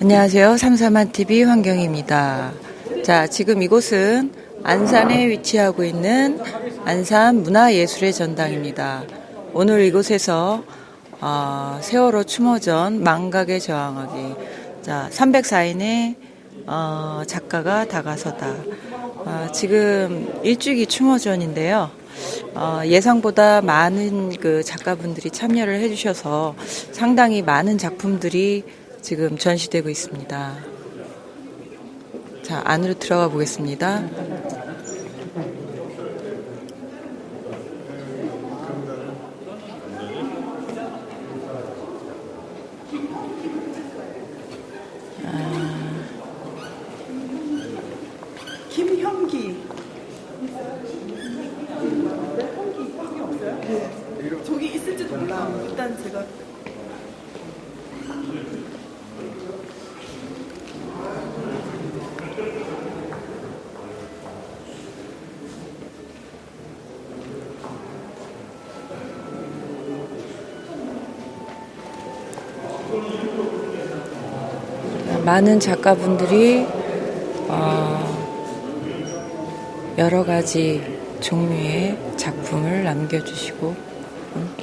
안녕하세요. 삼삼한TV 환경입니다. 자, 지금 이곳은 안산에 위치하고 있는 안산 문화예술의 전당입니다. 오늘 이곳에서 어, 세월호 추모전 망각의 저항하기 자 304인의 어, 작가가 다가서다 어, 지금 일주기 추모전인데요. 어, 예상보다 많은 그 작가분들이 참여를 해주셔서 상당히 많은 작품들이 지금 전시되고 있습니다. 자, 안으로 들어가 보겠습니다. 김형기. 저기 있을지도 몰라. 일단 제가 많은 작가분들이 어, 여러 가지 종류의 작품을 남겨주시고 음,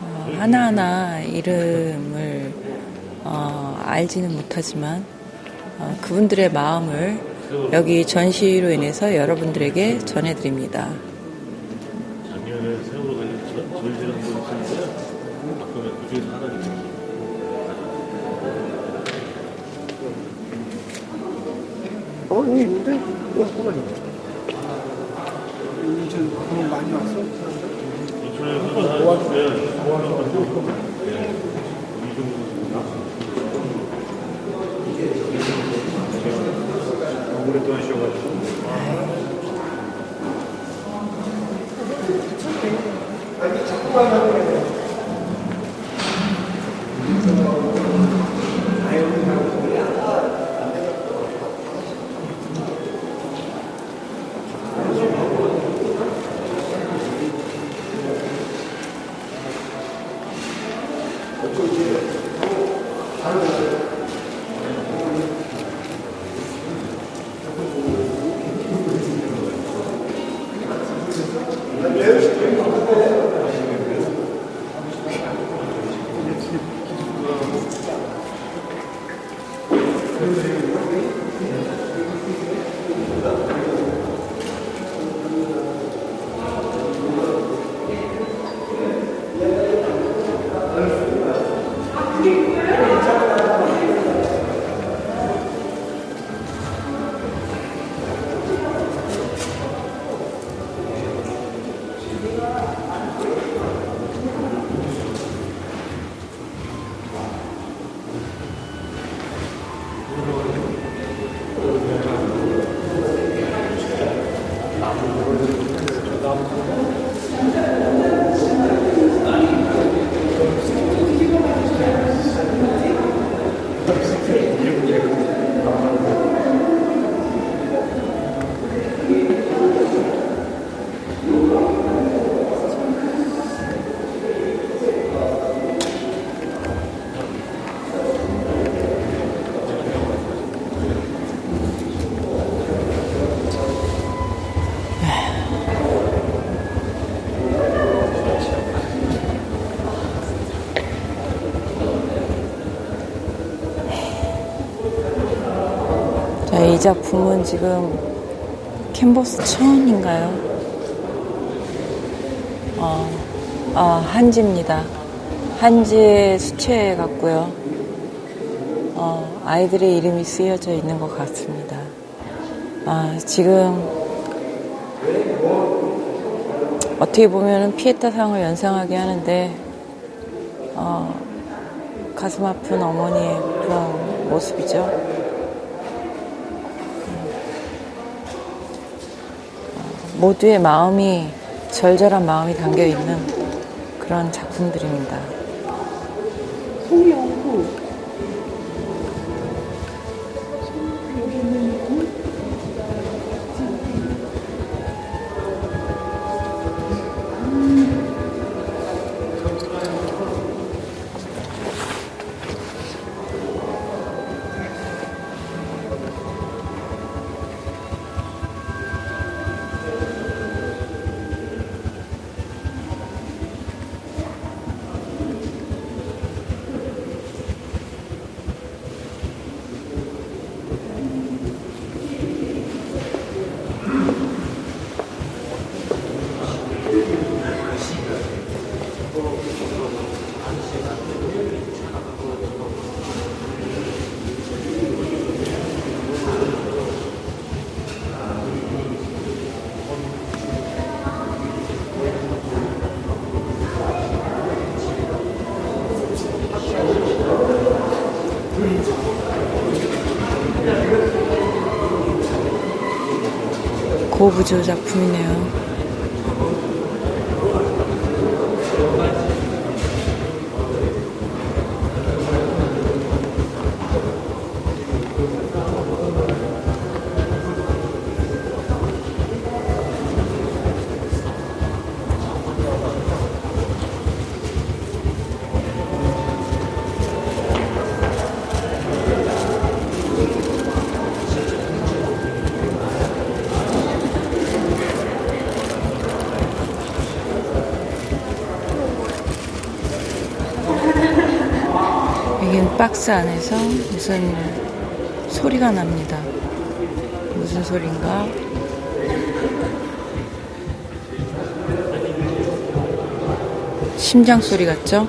어, 하나하나 이름을 어, 알지는 못하지만 어, 그분들의 마음을 여기 전시로 인해서 여러분들에게 전해드립니다. 그중에서 하나를. 어, 여기 있는데? 어, 잠깐만요. 이전 그럼 많이 왔어? 이천에서 하나를 오랫동안 쉬어가지고. 자, 이 작품은 지금 캔버스 천인가요? 어, 아, 한지입니다. 한지의 수채 같고요. 어, 아이들의 이름이 쓰여져 있는 것 같습니다. 아, 지금 어떻게 보면 피에타 상을 연상하게 하는데 어, 가슴 아픈 어머니의 그런 모습이죠. 모두의 마음이 절절한 마음이 담겨 있는 그런 작품들입니다. 고부조 작품이네요. 박스 안에서 무슨 소리가 납니다. 무슨 소린가? 심장 소리 같죠?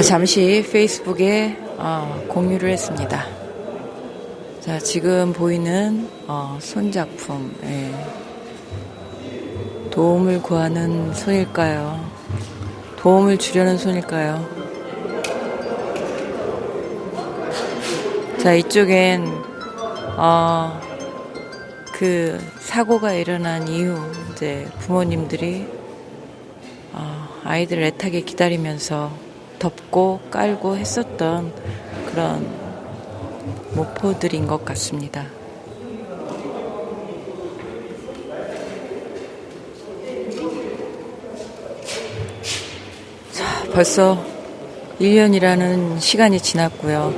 자, 잠시 페이스북에 어, 공유를 했습니다. 자, 지금 보이는 어, 손작품. 예. 도움을 구하는 손일까요? 도움을 주려는 손일까요? 자, 이쪽엔 어, 그 사고가 일어난 이후 이제 부모님들이 어, 아이들 애타게 기다리면서 덮고 깔고 했었던 그런 모포들인 것 같습니다. 자, 벌써 1년이라는 시간이 지났고요.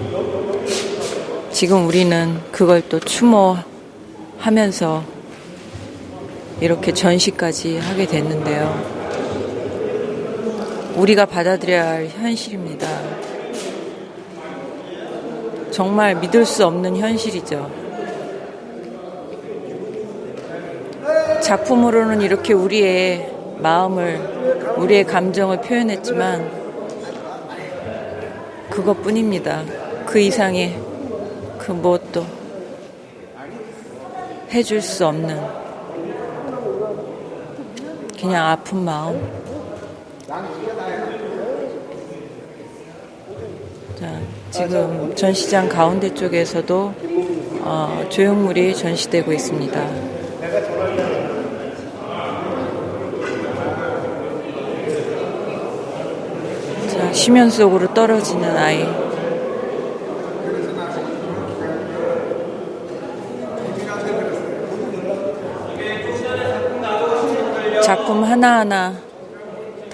지금 우리는 그걸 또 추모하면서 이렇게 전시까지 하게 됐는데요. 우리가 받아들여야 할 현실입니다. 정말 믿을 수 없는 현실이죠. 작품으로는 이렇게 우리의 마음을, 우리의 감정을 표현했지만 그것뿐입니다. 그 이상의 그 무엇도 해줄 수 없는 그냥 아픈 마음. 자, 지금 전시장 가운데 쪽에서도 어, 조형물이 전시되고 있습니다. 자, 심연 속으로 떨어지는 아이. 작품 하나하나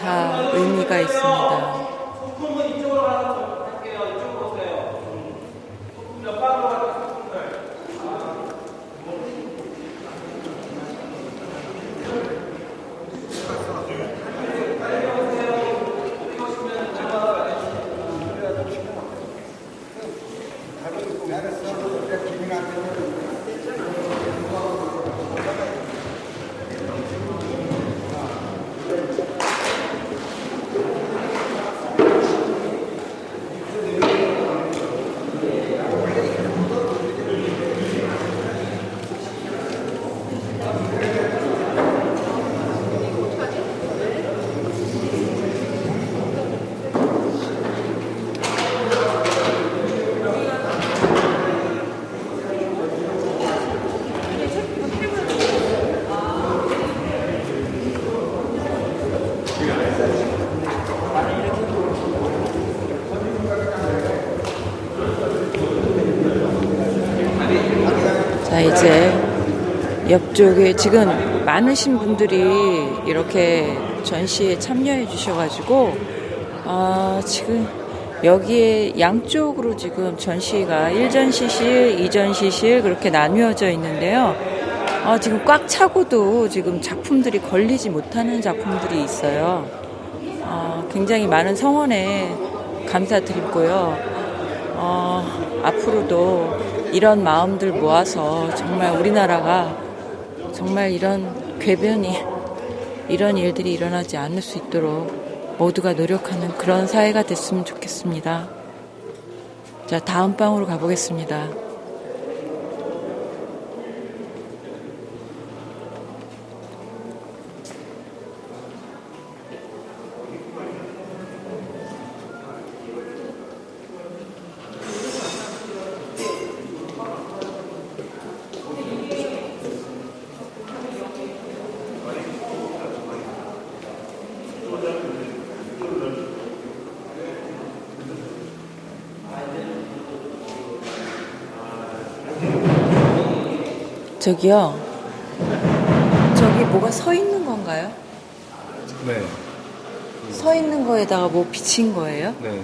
다 의미가 있습니다. 자, 이제 옆쪽에 지금 많으신 분들이 이렇게 전시에 참여해 주셔가지고, 아, 지금 여기에 양쪽으로 지금 전시가 1전시실, 2전시실 그렇게 나뉘어져 있는데요. 아, 지금 꽉 차고도 지금 작품들이 걸리지 못하는 작품들이 있어요. 어, 굉장히 많은 성원에 감사드리고요. 어, 앞으로도 이런 마음들 모아서 정말 우리나라가 정말 이런 궤변이 이런 일들이 일어나지 않을 수 있도록 모두가 노력하는 그런 사회가 됐으면 좋겠습니다. 자, 다음 방으로 가보겠습니다. 저기요. 저기 뭐가 서 있는 건가요? 네. 서 있는 거에다가 뭐 비친 거예요? 네.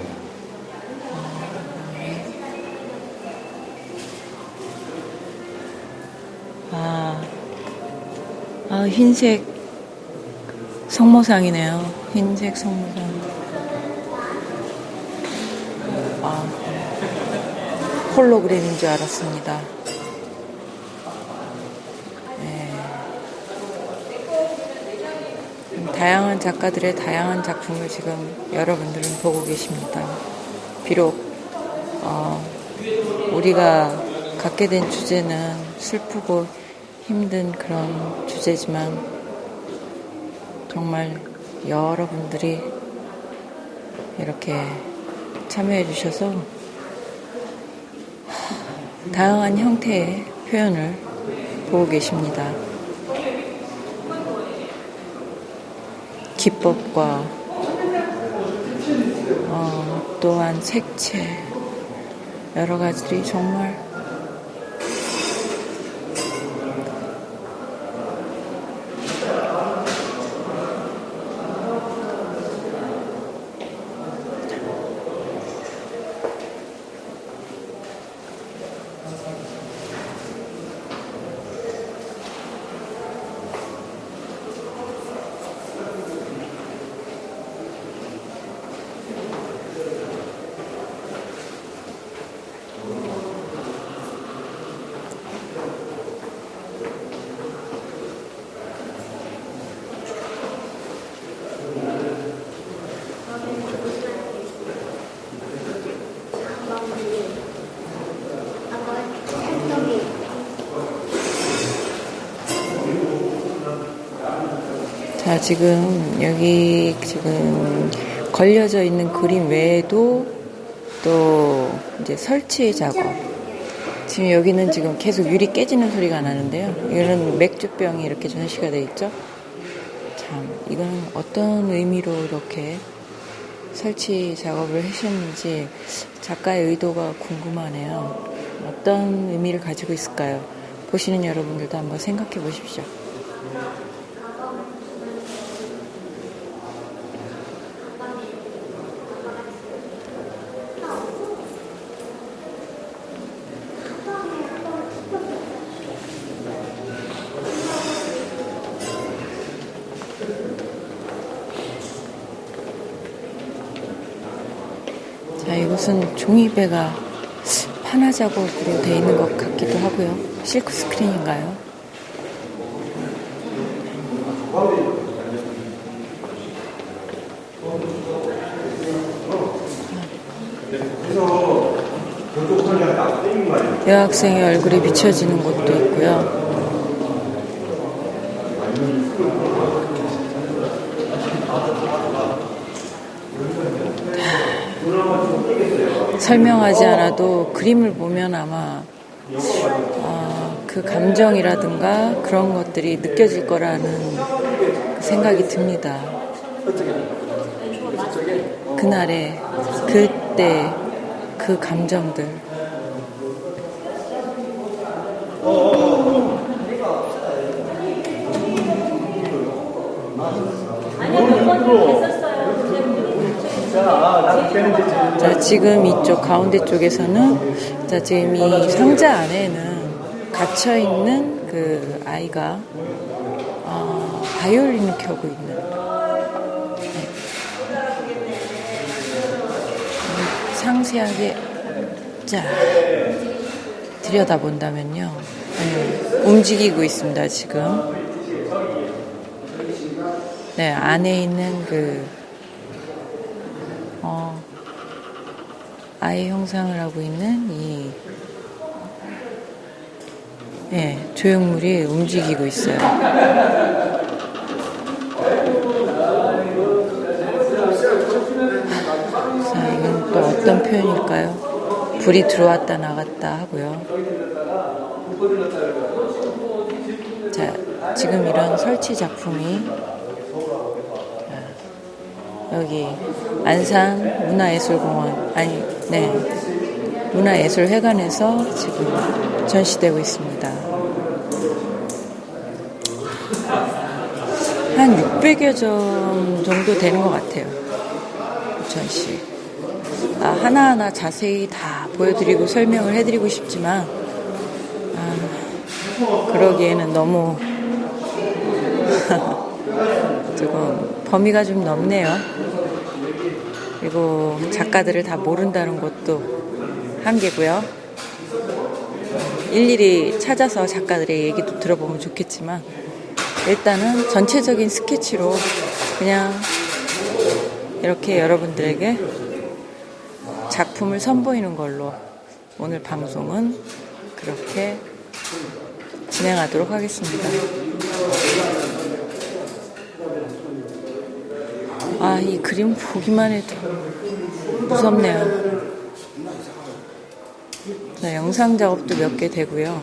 아, 아 흰색 성모상이네요. 흰색 성모상. 아, 홀로그램인 줄 알았습니다. 다양한 작가들의 다양한 작품을 지금 여러분들은 보고 계십니다. 비록 어, 우리가 갖게 된 주제는 슬프고 힘든 그런 주제지만 정말 여러분들이 이렇게 참여해 주셔서 다양한 형태의 표현을 보고 계십니다. 기법과 어, 또한 색채 여러 가지들이 정말 자, 지금 여기 지금 걸려져 있는 그림 외에도 또 이제 설치 작업, 지금 여기는 지금 계속 유리 깨지는 소리가 나는데요. 이거는 맥주병이 이렇게 전시가 돼 있죠. 참, 이거는 어떤 의미로 이렇게 설치 작업을 하셨는지 작가의 의도가 궁금하네요. 어떤 의미를 가지고 있을까요? 보시는 여러분들도 한번 생각해 보십시오. 자, 이곳은 종이배가 판화 작업으로 되어 있는 것 같기도 하고요. 실크 스크린인가요? 여학생의 얼굴이 비춰지는 곳도 있고요. 설명하지 않아도 그림을 보면 아마 어, 그 감정이라든가 그런 것들이 느껴질 거라는 생각이 듭니다. 그날의 그때 그 감정들. 자, 지금 이쪽 가운데 쪽에서는 자, 지금 이 상자 안에는 갇혀 있는 그 아이가 어, 바이올린을 켜고 있는. 네. 음, 상세하게 자 들여다본다면요. 네, 움직이고 있습니다 지금. 네 안에 있는 그 아이 형상을 하고 있는 이 예, 조형물이 움직이고 있어요. 자, 이건 또 어떤 표현일까요? 불이 들어왔다 나갔다 하고요. 자, 지금 이런 설치 작품이 자, 여기 안산 문화예술공원 아니 네 문화예술회관에서 지금 전시되고 있습니다. 한 600여 점 정도 되는 것 같아요. 전시. 아, 하나하나 자세히 다 보여드리고 설명을 해드리고 싶지만, 아, 그러기에는 너무 조금 범위가 좀 넓네요. 그리고 작가들을 다 모른다는 것도 한계고요. 일일이 찾아서 작가들의 얘기도 들어보면 좋겠지만 일단은 전체적인 스케치로 그냥 이렇게 여러분들에게 작품을 선보이는 걸로 오늘 방송은 그렇게 진행하도록 하겠습니다. 아, 이 그림 보기만 해도 무섭네요. 자, 영상 작업도 몇 개 되고요.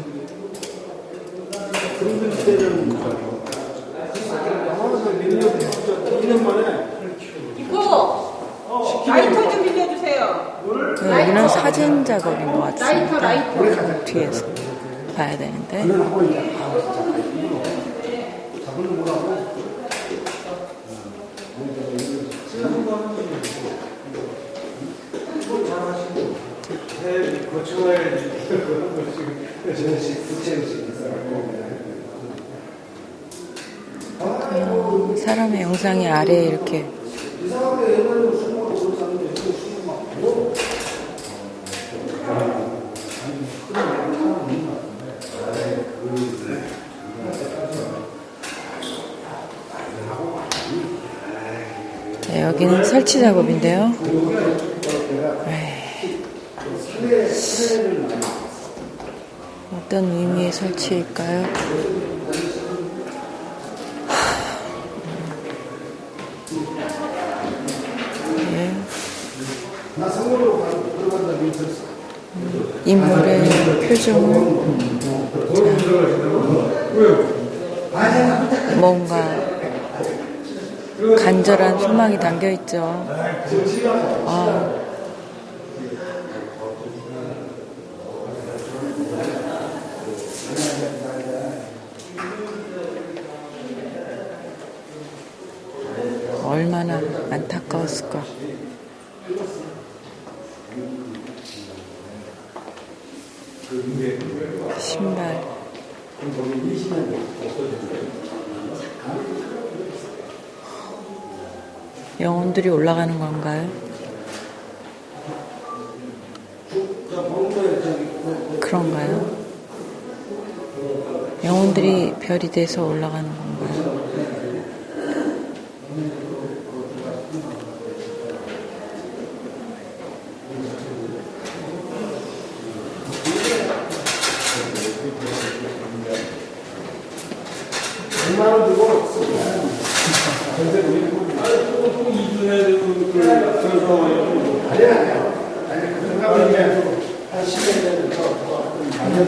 이거 라이터 좀 빌려주세요. 네, 여기는 사진 작업인 것 같습니다. 라이터, 뒤에서 봐야 되는데. 그 사람의 영상이 아래에 이렇게. 네, 여기는 설치 작업인데요. 에이. 어떤 의미의 설치일까요? 예. 인물의 표정을 자, 뭔가 간절한 소망이 담겨 있죠. 아, 얼마나 안타까웠을까. 신발. 영혼들이 올라가는 건가요? 그런가요? 영혼들이 별이 돼서 올라가는 건가요?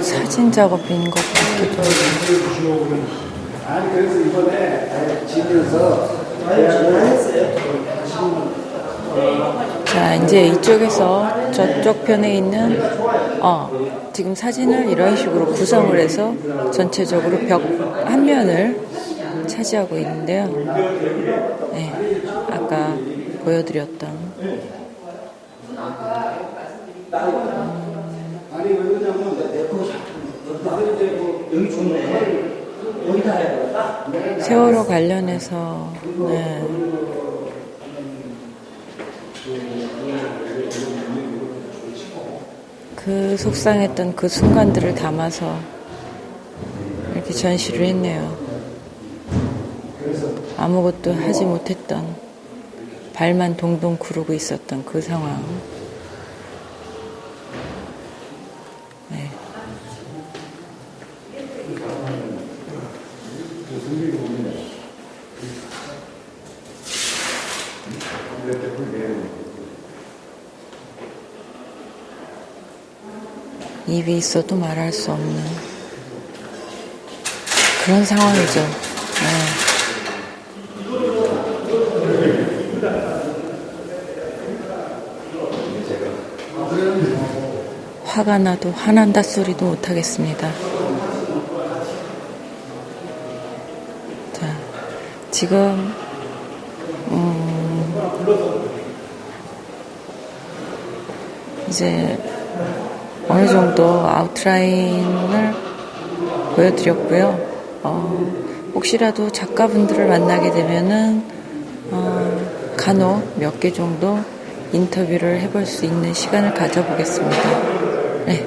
사진 작업인 것 같기도 하고. 자, 이제 이쪽에서 저쪽 편에 있는, 어, 지금 사진을 이런 식으로 구성을 해서 전체적으로 벽 한 면을 차지하고 있는데요. 네, 아까 보여드렸던. 아 세월호 관련해서, 네. 그 속상했던 그 순간들을 담아서 이렇게 전시를 했네요. 아무것도 하지 못했던 발만 동동 구르고 있었던 그 상황. 입이 있어도 말할 수 없는 그런 상황이죠. 네. 화가 나도 화난다 소리도 못하겠습니다. 자, 지금, 음, 이제 어느 정도 아웃라인을 보여드렸고요. 어, 혹시라도 작가분들을 만나게 되면은, 어, 간혹 몇 개 정도 인터뷰를 해볼 수 있는 시간을 가져보겠습니다. 네.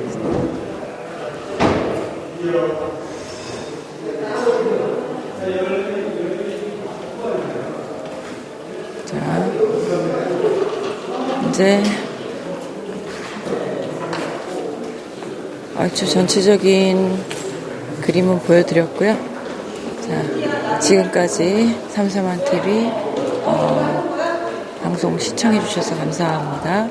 자, 이제 얼추 전체적인 그림은 보여드렸고요. 자, 지금까지 삼삼한 TV 어, 방송 시청해주셔서 감사합니다.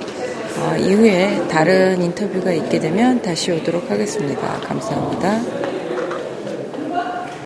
어, 이후에 다른 인터뷰가 있게 되면 다시 오도록 하겠습니다. 감사합니다.